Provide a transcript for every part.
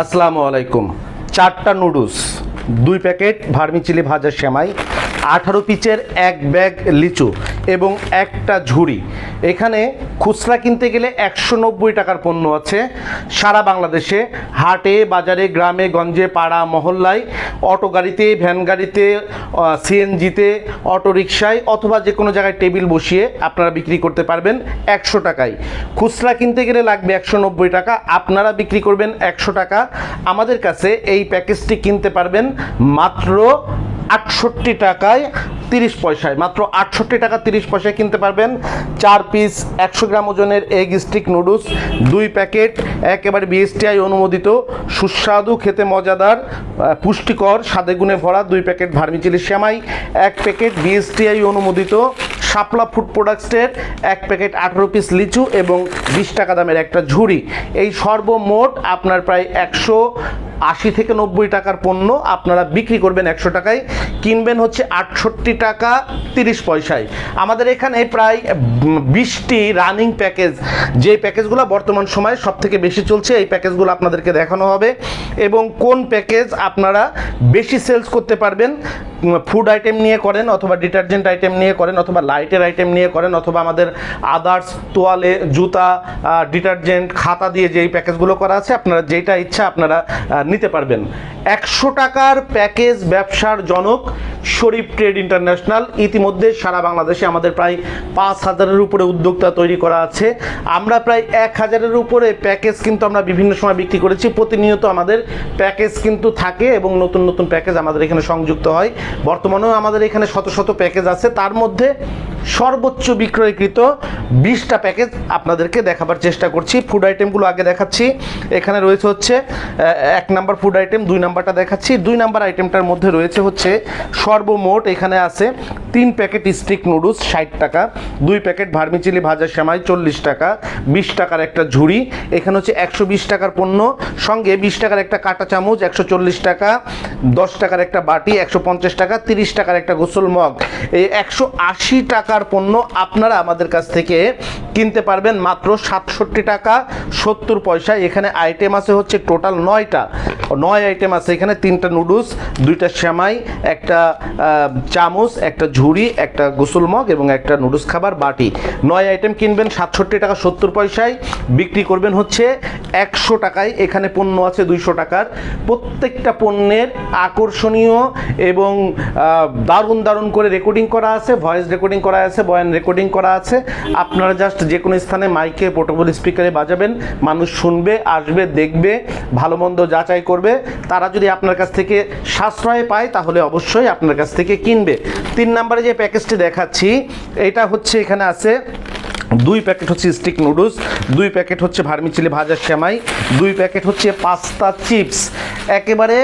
আসসালামু আলাইকুম। চারটা নুডলস দুই প্যাকেট ভার্মিচিলি ভাজা সেমাই আঠারো পিচের এক ব্যাগ লিচু এবং একটা ঝুড়ি। এখানে খুচরা কিনতে গেলে একশো নব্বই টাকার পণ্য আছে। সারা বাংলাদেশে হাটে, বাজারে, গ্রামে, গঞ্জে, পাড়া, মহল্লায়, অটো গাড়িতে, ভ্যান গাড়িতে সিএনজিতে, অটো রিক্সায় অথবা যে কোনো জায়গায় টেবিল বসিয়ে আপনারা বিক্রি করতে পারবেন একশো টাকায়। খুচরা কিনতে গেলে লাগবে একশো নব্বই টাকা, আপনারা বিক্রি করবেন একশো টাকা। আমাদের কাছে এই প্যাকেজটি কিনতে পারবেন মাত্র আটষট্টি টাকায় তিরিশ পয়সায়, মাত্র আটষট্টি টাকা তিরিশ পয়সায় কিনতে পারবেন। চার পিস একশো গ্রাম ওজনের এগ স্টিক নুডলস দুই প্যাকেট একেবারে বিএসটিআই অনুমোদিত, সুস্বাদু, খেতে মজাদার পুষ্টিকর, স্বাদে গুণে ভরা দুই প্যাকেট ভার্মিচিলি সেমাই, এক প্যাকেট বিএসটিআই অনুমোদিত, শাপলা ফুড প্রোডাক্টসের এক প্যাকেট আঠেরো পিস লিচু এবং বিশ টাকা দামের একটা ঝুড়ি। এই সর্বমোট আপনার প্রায় একশো আশি থেকে নব্বই টাকার পণ্য আপনারা বিক্রি করবেন একশো টাকায়। কিনবেন হচ্ছে আটষট্টি টাকা তিরিশ পয়সায়। আমাদের এখানে প্রায় বিশটি রানিং প্যাকেজ যে প্যাকেজগুলো বর্তমান সময়ে সব থেকে বেশি চলছে, এই প্যাকেজগুলো আপনাদেরকে দেখানো হবে। এবং কোন প্যাকেজ আপনারা বেশি সেলস করতে পারবেন ফুড আইটেম নিয়ে করেন অথবা ডিটারজেন্ট আইটেম নিয়ে করেন অথবা লাইটের আইটেম নিয়ে করেন অথবা আমাদের আদার্স তোয়ালে জুতা ডিটারজেন্ট খাতা দিয়ে যেই প্যাকেজগুলো করা আছে, আপনারা যেটা ইচ্ছা আপনারা নিতে পারবেন। একশো টাকার প্যাকেজ ব্যবসার জনক শরীফ ট্রেড ইন্টারন্যাশনাল। ইতিমধ্যে সারা বাংলাদেশে আমাদের প্রায় পাঁচ হাজারের উপরে উদ্যোক্তা তৈরি করা আছে। আমরা প্রায় এক হাজারের উপরে প্যাকেজ কিন্তু আমরা বিভিন্ন সময় বিক্রি করেছি। প্রতিনিয়ত আমাদের প্যাকেজ কিন্তু থাকে এবং নতুন নতুন প্যাকেজ আমাদের এখানে সংযুক্ত হয়। বর্তমানেও আমাদের এখানে শত শত প্যাকেজ আছে। তার মধ্যে সর্বোচ্চ বিক্রয়কৃত বিশটা প্যাকেজ আপনাদেরকে দেখাবার চেষ্টা করছি। ফুড আইটেমগুলো আগে দেখাচ্ছি। এখানে রয়েছে হচ্ছে এক নাম্বার ফুড আইটেম দুই নাম্বারটা দেখাচ্ছি। দুই নাম্বার আইটেমটার মধ্যে রয়েছে হচ্ছে সর্বমোট এখানে আছে তিন প্যাকেট স্টিক নুডলস ষাট টাকা, দুই প্যাকেট ভার্মিচিলি ভাজা সেমাই চল্লিশ টাকা, বিশ টাকার একটা ঝুড়ি, এখানে হচ্ছে একশো বিশ টাকার পণ্য, সঙ্গে বিশ টাকার একটা কাঁটা চামচ, একশো চল্লিশ টাকা, দশ টাকার একটা বাটি, একশো পঞ্চাশ টাকা, তিরিশ টাকার একটা গোসল মগ। এই একশো আশি টাকার পণ্য আপনারা আমাদের কাছ থেকে কিনতে পারবেন মাত্র সাতষট্টি টাকা সত্তর পয়সায়। এখানে আইটেম আছে হচ্ছে টোটাল নয়টা। নয় আইটেম আছে এখানে, তিনটা নুডলস দুইটা শ্যামাই একটা চামচ, একটা ঝুড়ি, একটা গোসল মগ এবং একটা নুডলস খাবার বাটি। নয় আইটেম কিনবেন সাতষট্টি টাকা সত্তর পয়সায়, বিক্রি করবেন হচ্ছে একশো টাকায়, এখানে পণ্য আছে দুইশো টাকার। প্রত্যেকটা পণ্যের আকর্ষণীয় এবং দারুণ দারুণ করে রেকর্ডিং করা আছে ভয়েস রেকর্ডিং করা আছে, বয়ান রেকর্ডিং করা আছে। আপনারা জাস্ট যে কোনো স্থানে মাইকে পোর্টেবল স্পিকারে বাজাবেন, মানুষ শুনবে, আসবে, দেখবে, ভালো মন্দ যাচাই করবে। তারা যদি আপনার কাছ থেকে সাশ্রয় পায়, তাহলে অবশ্যই আপনার কাছ থেকে কিনবে। তিন নম্বরে যে প্যাকেজটি দেখাচ্ছি, এটা হচ্ছে, এখানে আছে, দুই প্যাকেট হচ্ছে স্টিক নুডলস দুই প্যাকেট হচ্ছে ভার্মিচিলি ভাজা সেমাই, দুই প্যাকেট হচ্ছে পাস্তা চিপস। একেবারে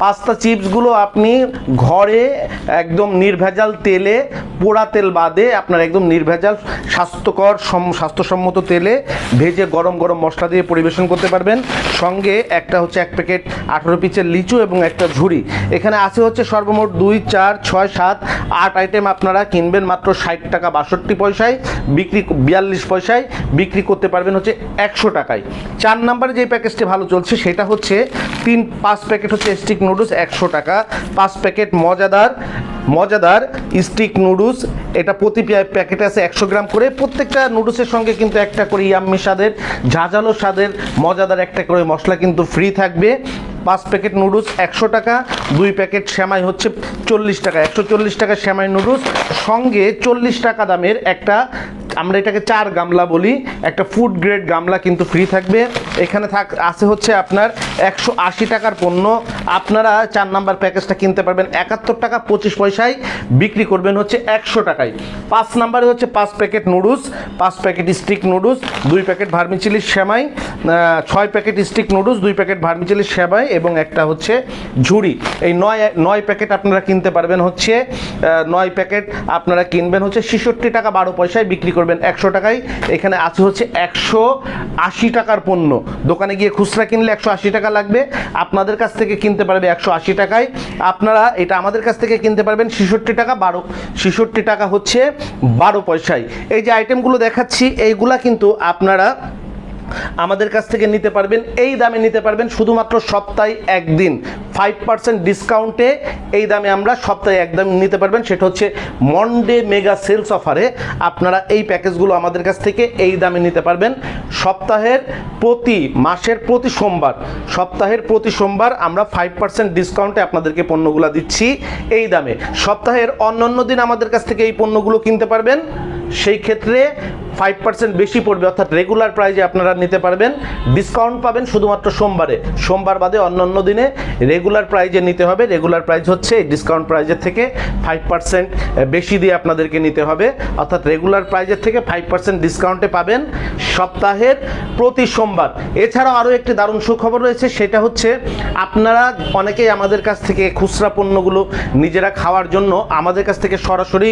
পাস্তা চিপসগুলো আপনি ঘরে একদম নির্ভেজাল তেলে, পোড়া তেল বাদে আপনার একদম নির্ভেজাল, স্বাস্থ্যকর, সম- স্বাস্থ্যসম্মত তেলে ভেজে গরম গরম মশলা দিয়ে পরিবেশন করতে পারবেন। সঙ্গে একটা হচ্ছে এক প্যাকেট আঠেরো পিচের লিচু এবং একটা ঝুড়ি এখানে আছে হচ্ছে সর্বমোট দুই, চার, ছয়, সাত, আট আইটেম আপনারা কিনবেন মাত্র ষাট টাকা বাষট্টি পয়সায়, বিক্রি বিয়াল্লিশ পয়সায় বিক্রি করতে পারবেন হচ্ছে একশো টাকায়। চার নাম্বারে যে প্যাকেজটি ভালো চলছে সেটা হচ্ছে তিন, পাঁচ প্যাকেট হচ্ছে স্টিক নুডলস একশো টাকা। পাঁচ প্যাকেট মজাদার মজাদার স্টিক নুডলস এটা প্রতি প্যা- প্যাকেটে আছে একশো গ্রাম করে। প্রত্যেকটা নুডলসের সঙ্গে কিন্তু একটা করে ইয়াম্মি স্বাদের, ঝাঁঝালো স্বাদের, মজাদার একটা করে মশলা কিন্তু ফ্রি থাকবে। পাঁচ প্যাকেট নুডলস একশো টাকা, দুই প্যাকেট শ্যামাই হচ্ছে চল্লিশ টাকা। একশো চল্লিশ টাকা শ্যামাই নুডলস সঙ্গে চল্লিশ টাকা দামের একটা আমরা এটাকে চার গামলা বলি, একটা ফুড গ্রেড গামলা কিন্তু ফ্রি থাকবে। এখানে থাক, আছে হচ্ছে আপনার একশো আশি টাকার পণ্য। আপনারা চার নাম্বার প্যাকেজটা কিনতে পারবেন। একাত্তর টাকা পঁচিশ পয়সায় বিক্রি করবেন হচ্ছে একশো টাকায়। পাঁচ নাম্বারে হচ্ছে পাঁচ প্যাকেট নুডলস, পাঁচ প্যাকেট স্টিক নুডলস, দুই প্যাকেট ভার্মিচিলির সেমাই ছয় প্যাকেট স্টিক নুডলস, দুই প্যাকেট ভার্মিচিলির সেমাই এবং একটা হচ্ছে ঝুড়ি। এই নয় নয় প্যাকেট আপনারা কিনতে পারবেন হচ্ছে নয় প্যাকেট আপনারা কিনবেন হচ্ছে ছেষট্টি টাকা বারো পয়সায় বিক্রি করবেন একশো টাকায়। এখানে আছে হচ্ছে একশো আশি টাকার পণ্য। দোকানে গিয়ে খুচরা কিনলে একশো আশি টাকা লাগবে। আপনাদের কাছ থেকে কিনতে পারবে একশো আশি টাকায়। আপনারা এটা আমাদের কাছ থেকে কিনতে পারবেন ছেষট্টি টাকা বারো, ছেষট্টি টাকা হচ্ছে বারো পয়সায়। এই যে আইটেমগুলো দেখাচ্ছি, এইগুলা কিন্তু আপনারা আমাদের কাছ থেকে নিতে পারবেন, এই দামে নিতে পারবেন শুধুমাত্র সপ্তাহে একদিন। ফাইভ পার্সেন্ট ডিসকাউন্টে এই দামে আমরা সপ্তাহে একদম নিতে পারবেন। সেটা হচ্ছে মন্ডে মেগা সেলস অফারে আপনারা এই প্যাকেজগুলো আমাদের কাছ থেকে এই দামে নিতে পারবেন। সপ্তাহের প্রতি মাসের প্রতি সোমবার, সপ্তাহের প্রতি সোমবার আমরা ফাইভ পার্সেন্ট ডিসকাউন্টে আপনাদেরকে পণ্যগুলো দিচ্ছি এই দামে। সপ্তাহের অন্যান্য দিন আমাদের কাছ থেকে এই পণ্যগুলো কিনতে পারবেন। সেই ক্ষেত্রে ফাইভ পার্সেন্ট বেশি পড়বে, অর্থাৎ রেগুলার প্রাইজে আপনারা নিতে পারবেন। ডিসকাউন্ট পাবেন শুধুমাত্র সোমবারে। সোমবার বাদে অন্যান্য দিনে রেগুলার প্রাইজে নিতে হবে। রেগুলার প্রাইজ হচ্ছে এই ডিসকাউন্ট প্রাইজের থেকে ফাইভ পার্সেন্ট বেশি দিয়ে আপনাদেরকে নিতে হবে। অর্থাৎ রেগুলার প্রাইজের থেকে ফাইভ পার্সেন্ট ডিসকাউন্টে পাবেন সপ্তাহের প্রতি সোমবার। এছাড়াও আরও একটি দারুণ সুখবর রয়েছে, সেটা হচ্ছে আপনারা অনেকেই আমাদের কাছ থেকে খুচরা পণ্যগুলো নিজেরা খাওয়ার জন্য আমাদের কাছ থেকে সরাসরি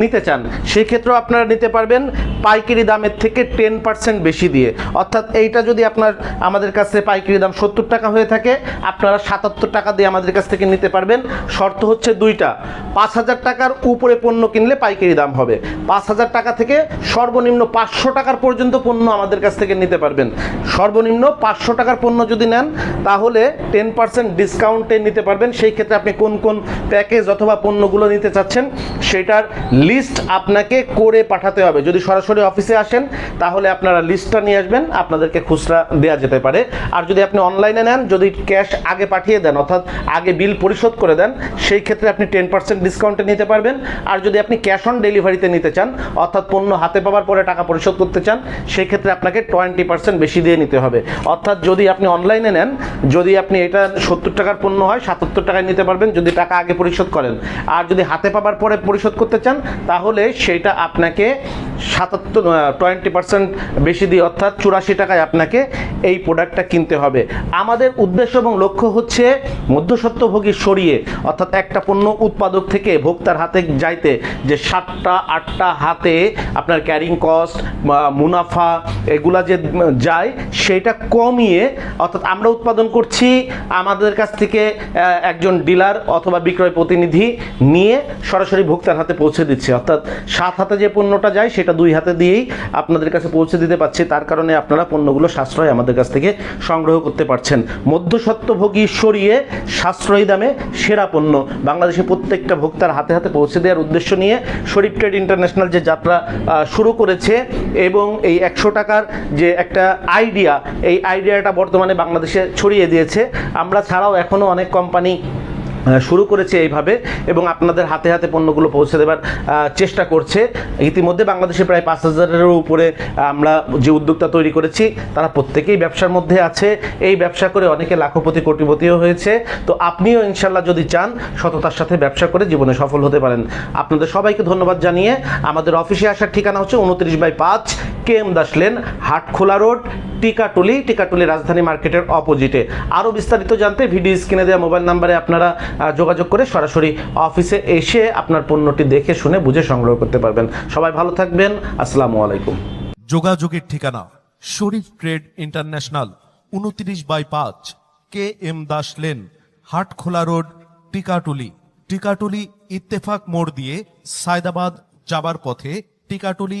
নিতে চান। সেই ক্ষেত্রেও আপনারা নিতে পারবেন পাইকারি দামের থেকে টেন পার্সেন্ট বেশি দিয়ে। অর্থাৎ এইটা যদি আপনার আমাদের কাছে পাইকারি দাম সত্তর টাকা হয়ে থাকে, আপনারা সাতাত্তর টাকা দিয়ে আমাদের কাছ থেকে নিতে পারবেন। শর্ত হচ্ছে দুইটা, পাঁচ হাজার টাকার উপরে পণ্য কিনলে পাইকারি দাম হবে। পাঁচ হাজার টাকা থেকে সর্বনিম্ন পাঁচশো টাকার পর্যন্ত পণ্য আমাদের কাছ থেকে নিতে পারবেন। সর্বনিম্ন পাঁচশো টাকার পণ্য যদি নেন, তাহলে টেন পার্সেন্ট ডিসকাউন্টে নিতে পারবেন। সেই ক্ষেত্রে আপনি কোন কোন প্যাকেজ অথবা পণ্যগুলো নিতে চাচ্ছেন, সেটার লিস্ট আপনাকে করে পাঠাতে হবে। যদি সরাসরি অফিসে আসেন, তাহলে আপনারা লিস্টটা নিয়ে আসবেন, আপনাদেরকে খুচরা দেওয়া যেতে পারে। আর যদি আপনি অনলাইনে নেন, যদি ক্যাশ আগে পাঠিয়ে দেন, অর্থাৎ আগে বিল পরিশোধ করে দেন, সেই ক্ষেত্রে আপনি টেন পার্সেন্ট ডিসকাউন্টে নিতে পারবেন। আর যদি আপনি ক্যাশ অন ডেলিভারিতে নিতে চান, অর্থাৎ পণ্য হাতে পাওয়ার পরে টাকা পরিশোধ করতে চান, সেই ক্ষেত্রে আপনাকে টোয়েন্টি পার্সেন্ট বেশি দিয়ে নিতে হবে। অর্থাৎ যদি আপনি অনলাইনে নেন, যদি আপনি এটা সত্তর টাকার পণ্য হয়, সাতাত্তর টাকায় নিতে পারবেন, যদি টাকা আগে পরিশোধ করেন। আর যদি হাতে পাওয়ার পরে পরিশোধ করতে চান, তাহলে সেইটা আপনাকে সাতাত্তর টোয়েন্টি পার্সেন্ট বেশি দিয়ে, অর্থাৎ চুরাশি টাকায় আপনাকে এই প্রোডাক্টটা কিনতে হবে। আমাদের উদ্দেশ্য এবং লক্ষ্য হচ্ছে মধ্যস্বত্বভোগী সরিয়ে, অর্থাৎ একটা পণ্য উৎপাদক থেকে ভোক্তার হাতে যাইতে, যে সাতটা, আটটা হাতে আপনার ক্যারিং কস্ট মুনাফা, এগুলা যে যায়, সেটা কমিয়ে, অর্থাৎ আমরা উৎপাদন করছি আমাদের কাছ থেকে একজন ডিলার অথবা বিক্রয় প্রতিনিধি নিয়ে সরাসরি ভোক্তার হাতে পৌঁছে দিচ্ছে। অর্থাৎ সাত হাতে যে পণ্যটা যায় সেটা দুই হাতে দিয়েই আপনাদের কাছে পৌঁছে দিতে পারছি। তার কারণে আপনারা পণ্যগুলো সাশ্রয় আমাদের কাছ থেকে সংগ্রহ করতে পারছেন। মধ্যস্বত্বভোগী সরিয়ে সাশ্রয়ী দামে সেরা পণ্য। বাংলাদেশে প্রত্যেকটা ভোক্তার হাতে হাতে পৌঁছে দেওয়ার উদ্দেশ্য নিয়ে শরীফ ট্রেড ইন্টারন্যাশনাল যে যাত্রা শুরু করেছে এবং এই একশো টাকার যে একটা আইডিয়া, এই আইডিয়াটা বর্তমানে বাংলাদেশে ছড়িয়ে দিয়েছে। আমরা ছাড়াও এখনও অনেক কোম্পানি শুরু করেছে এইভাবে এবং আপনাদের হাতে হাতে পণ্যগুলো পৌঁছে দেবার চেষ্টা করছে। ইতিমধ্যে বাংলাদেশে প্রায় পাঁচ হাজারেরও উপরে আমরা যে উদ্যোক্তা তৈরি করেছি, তারা প্রত্যেকেই ব্যবসার মধ্যে আছে। এই ব্যবসা করে অনেকে লাখপতি, কোটিপতিও হয়েছে। তো আপনিও ইনশাল্লাহ যদি চান, সততার সাথে ব্যবসা করে জীবনে সফল হতে পারেন। আপনাদের সবাইকে ধন্যবাদ জানিয়ে আমাদের অফিসে আসার ঠিকানা হচ্ছে উনত্রিশ বাই পাঁচ K M Das lane, Hatkhola road, Tikatuli Tikatuli Rajdhani মার্কেটের অপোজিটে। আরও বিস্তারিত জানতে ভিডিও স্ক্রিনে দেওয়া মোবাইল নাম্বারে আপনারা যোগাযোগ করে সরাসরি অফিসে এসে আপনার পণ্যটি দেখে শুনে বুঝে সংগ্রহ করতে পারবেন। সবাই ভালো থাকবেন। আসসালামু আলাইকুম। যোগাযোগের ঠিকানা, শরীফ ট্রেড ইন্টারন্যাশনাল, উনত্রিশ বাই পাঁচ, K M Das lane, Hatkhola road, Tikatuli. Tikatuli Ittefaq মোড় দিয়ে সায়দাবাদ যাবার পথে টিকাটুলি